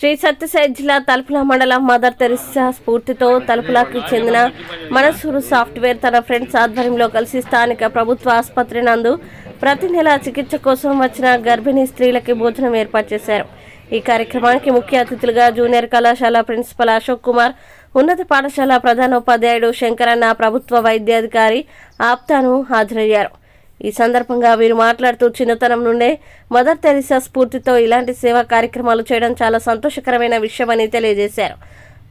శ్రీ సత్యసాయి జిల్లా తలుపుల మండలం మదర్ తెరిసా స్ఫూర్తితో తలుపులకు చెందిన మనసూరు సాఫ్ట్వేర్ తన ఫ్రెండ్స్ ఆధ్వర్యంలో కలిసి స్థానిక ప్రభుత్వ ఆసుపత్రి నందు ప్రతి నెల చికిత్స కోసం వచ్చిన గర్భిణీ స్త్రీలకి భోజనం ఏర్పాటు చేశారు. ఈ కార్యక్రమానికి ముఖ్య అతిథులుగా జూనియర్ కళాశాల ప్రిన్సిపల్ అశోక్ కుమార్ ఉన్నత పాఠశాల ప్రధానోపాధ్యాయుడు శంకరన్న ప్రభుత్వ వైద్యాధికారి ఆప్తాను హాజరయ్యారు. ఈ సందర్భంగా వీరు మాట్లాడుతూ చిన్నతనం నుండే మదర్ తెరిసా స్ఫూర్తితో ఇలాంటి సేవా కార్యక్రమాలు చేయడం చాలా సంతోషకరమైన విషయమని తెలియజేశారు.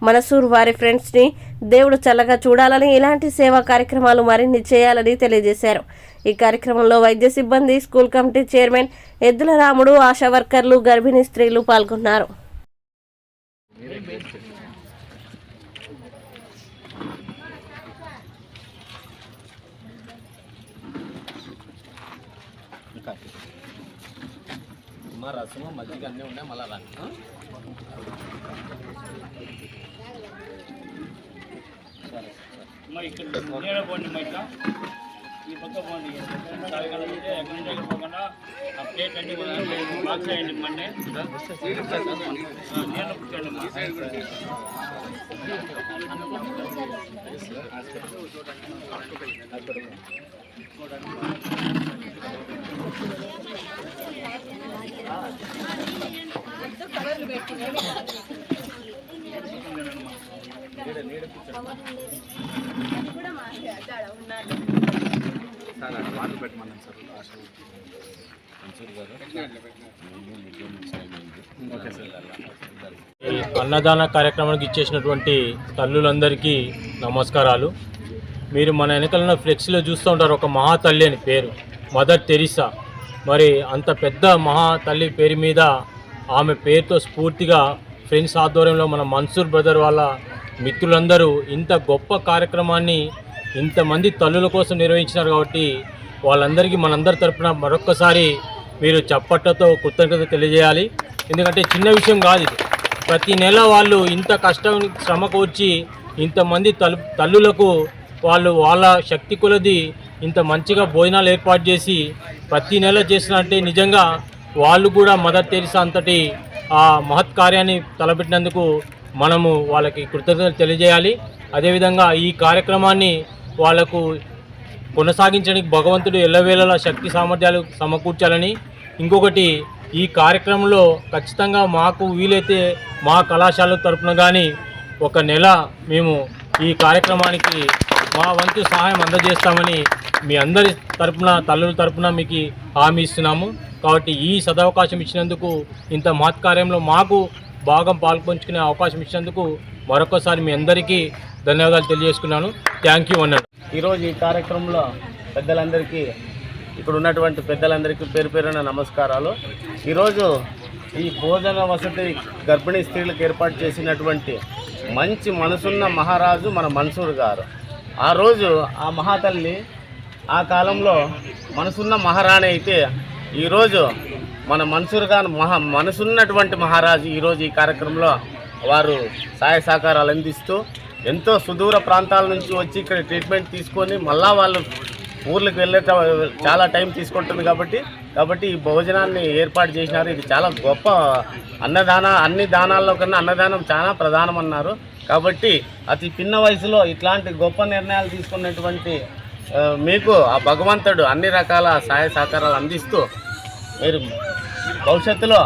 మనసూర్ వారి ఫ్రెండ్స్ని దేవుడు చల్లగా చూడాలని ఇలాంటి సేవా కార్యక్రమాలు మరిన్ని చేయాలని తెలియజేశారు. ఈ కార్యక్రమంలో వైద్య సిబ్బంది స్కూల్ కమిటీ చైర్మన్ ఎద్దుల రాముడు ఆశా వర్కర్లు గర్భిణీ స్త్రీలు పాల్గొన్నారు. మా రసము మజ్జిగ అన్నీ ఉన్నాయి మళ్ళా రా ఆ? సరే అమ్మ ఇక్కడ పోండి మా ఇట్లా. ఈ పక్క పోండి ఎక్కడి నుంచి పోకుండా ఆ ప్లేట్ అన్ని బాక్స్ వేయండి మండే నీళ్ళు కూర్చోండి సార్ వాటర్ పెట్టమన్నాను సార్ ఈ అన్నదాన కార్యక్రమానికి ఇచ్చేసినటువంటి తల్లులందరికీ నమస్కారాలు. మీరు మన వెనకాల ఫ్లెక్స్లో చూస్తూ ఉంటారు ఒక మహా తల్లి అని పేరు. Mother Teresa. మరి అంత పెద్ద మహా తల్లి పేరు మీద ఆమె పేరుతో స్ఫూర్తిగా ఫ్రెండ్స్ ఆధ్వర్యంలో మన మన్సూర్ బ్రదర్ వాళ్ళ మిత్రులందరూ ఇంత గొప్ప కార్యక్రమాన్ని ఇంతమంది తల్లుల కోసం నిర్వహించినారు కాబట్టి వాళ్ళందరికీ మనందరి తరపున మరొక్కసారి మీరు చప్పట్లతో కృతజ్ఞత తెలియజేయాలి. ఎందుకంటే చిన్న విషయం కాదు ఇది. ప్రతి నెల వాళ్ళు ఇంత కష్టం శ్రమకు వచ్చి ఇంతమంది తల్లు తల్లులకు వాళ్ళు వాళ్ళ శక్తి కొలది ఇంత మంచిగా భోజనాలు ఏర్పాటు చేసి ప్రతి నెల చేసినట్టే నిజంగా వాళ్ళు కూడా మదర్ తెరిసా అంతటి ఆ మహత్ కార్యాన్ని తలపెట్టినందుకు మనము వాళ్ళకి కృతజ్ఞతలు తెలియజేయాలి. అదేవిధంగా ఈ కార్యక్రమాన్ని వాళ్ళకు కొనసాగించడానికి భగవంతుడు ఎల్లవేళలా శక్తి సామర్థ్యాలు సమకూర్చాలని. ఇంకొకటి ఈ కార్యక్రమంలో ఖచ్చితంగా మాకు వీలైతే మా కళాశాల తరపున కానీ ఒక నెల మేము ఈ కార్యక్రమానికి మా వంతు సహాయం అందజేస్తామని మీ అందరి తరపున తల్లుల తరపున మీకు హామీ ఇస్తున్నాము. కాబట్టి ఈ సదవకాశం ఇచ్చినందుకు ఇంత మహత్కార్యంలో మాకు భాగం పాల్పంచుకునే అవకాశం ఇచ్చినందుకు మరొకసారి మీ అందరికీ ధన్యవాదాలు తెలియజేసుకున్నాను. థ్యాంక్ యూ అన్నాడు ఈరోజు ఈ కార్యక్రమంలో పెద్దలందరికీ ఇక్కడ ఉన్నటువంటి పెద్దలందరికీ పేరు పేరున నమస్కారాలు. ఈరోజు ఈ భోజన వసతి గర్భిణీ స్త్రీలకు ఏర్పాటు చేసినటువంటి మంచి మనసున్న మహారాజు మన మన్సూర్ గారు. ఆ రోజు ఆ మహాతల్లి ఆ కాలంలో మనసున్న మహారాణి అయితే ఈరోజు మన మన్సూర్ గారు మహా మనసున్నటువంటి మహారాజు ఈరోజు ఈ కార్యక్రమంలో వారు సహాయ సహకారాలు అందిస్తూ ఎంతో సుదూర ప్రాంతాల నుంచి వచ్చి ఇక్కడ ట్రీట్మెంట్ తీసుకొని మళ్ళా వాళ్ళు ఊర్లకు వెళ్ళే చాలా టైం తీసుకుంటుంది కాబట్టి కాబట్టి ఈ భోజనాన్ని ఏర్పాటు చేసినారు. ఇది చాలా గొప్ప అన్నదాన అన్ని దానాల్లో కన్నా అన్నదానం చాలా ప్రధానమన్నారు. కాబట్టి అతి చిన్న వయసులో ఇట్లాంటి గొప్ప నిర్ణయాలు తీసుకున్నటువంటి మీకు ఆ భగవంతుడు అన్ని రకాల సహాయ సహకారాలు అందిస్తూ మీరు భవిష్యత్తులో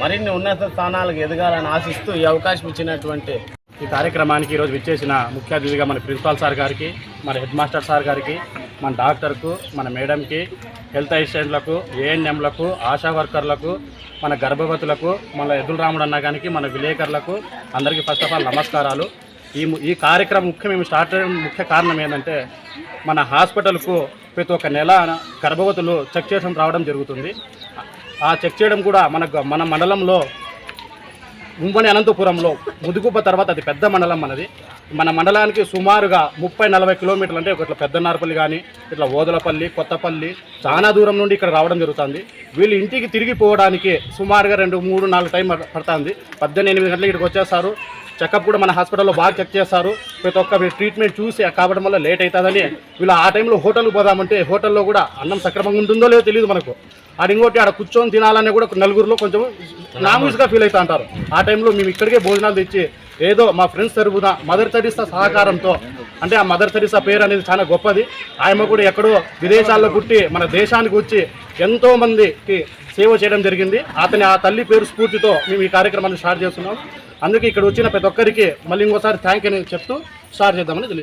మరిన్ని ఉన్నత స్థానాలకు ఎదగాలని ఆశిస్తూ ఈ అవకాశం ఇచ్చినటువంటి ఈ కార్యక్రమానికి ఈరోజు విచ్చేసిన ముఖ్య అతిథిగా మన ప్రిన్సిపాల్ సార్ గారికి మన హెడ్ మాస్టర్ సార్ గారికి మన డాక్టర్కు మన మేడంకి హెల్త్ అసిస్టెంట్లకు ఏఎన్ఎంలకు ఆశా వర్కర్లకు మన గర్భవతులకు మన ఎదురు రాముడు అన్న కానీ మన విలేకరులకు అందరికీ ఫస్ట్ ఆఫ్ ఆల్ నమస్కారాలు. ఈ ఈ కార్యక్రమం ముఖ్య మేము స్టార్ట్ చేయడం ముఖ్య కారణం ఏంటంటే మన హాస్పిటల్కు ప్రతి ఒక్క నెల గర్భవతులు చెక్ చేయడం రావడం జరుగుతుంది. ఆ చెక్ చేయడం కూడా మన గ- మన మండలంలో ముంబని అనంతపురంలో ముదుగుబ్బ తర్వాత అది పెద్ద మండలం మనది మన మండలానికి సుమారుగా ముప్పై నలభై కిలోమీటర్లు అంటే ఇట్లా పెద్ద నార్పల్లి కానీ ఇట్లా ఓదలపల్లి కొత్తపల్లి చాలా దూరం నుండి ఇక్కడ రావడం జరుగుతుంది. వీళ్ళు ఇంటికి తిరిగి పోవడానికి సుమారుగా రెండు మూడు నాలుగు టైం పడుతుంది. పద్దెనిమిది ఎనిమిది గంటలకు ఇక్కడికి వచ్చేస్తారు. చెకప్ కూడా మన హాస్పిటల్లో బాగా చెక్ చేస్తారు. ప్రతి ఒక్క మీరు ట్రీట్మెంట్ చూసి కావడం వల్ల లేట్ అవుతుందని వీళ్ళు ఆ టైంలో హోటల్కి పోదామంటే హోటల్లో కూడా అన్నం సక్రమంగా ఉంటుందో లేదో తెలియదు మనకు. ఆడ ఇంకోటి ఆడ కూర్చొని తినాలని కూడా నలుగురిలో కొంచెం నామూస్గా ఫీల్ అవుతా అంటారు. ఆ టైంలో మేము ఇక్కడికే భోజనాలు తెచ్చి ఏదో మా ఫ్రెండ్స్ తరపున మదర్ తెరిసా సహకారంతో అంటే ఆ మదర్ తెరిసా పేరు అనేది చాలా గొప్పది. ఆయమ్మ కూడా ఎక్కడో విదేశాల్లో పుట్టి మన దేశానికి వచ్చి ఎంతో మందికి సేవ చేయడం జరిగింది. అతని ఆ తల్లి పేరు స్ఫూర్తితో మేము ఈ కార్యక్రమాన్ని స్టార్ట్ చేస్తున్నాం. అందుకే ఇక్కడ వచ్చిన ప్రతి ఒక్కరికి మళ్ళీ ఇంకోసారి థ్యాంక్ అని చెప్తూ స్టార్ట్ చేద్దామని తెలియదు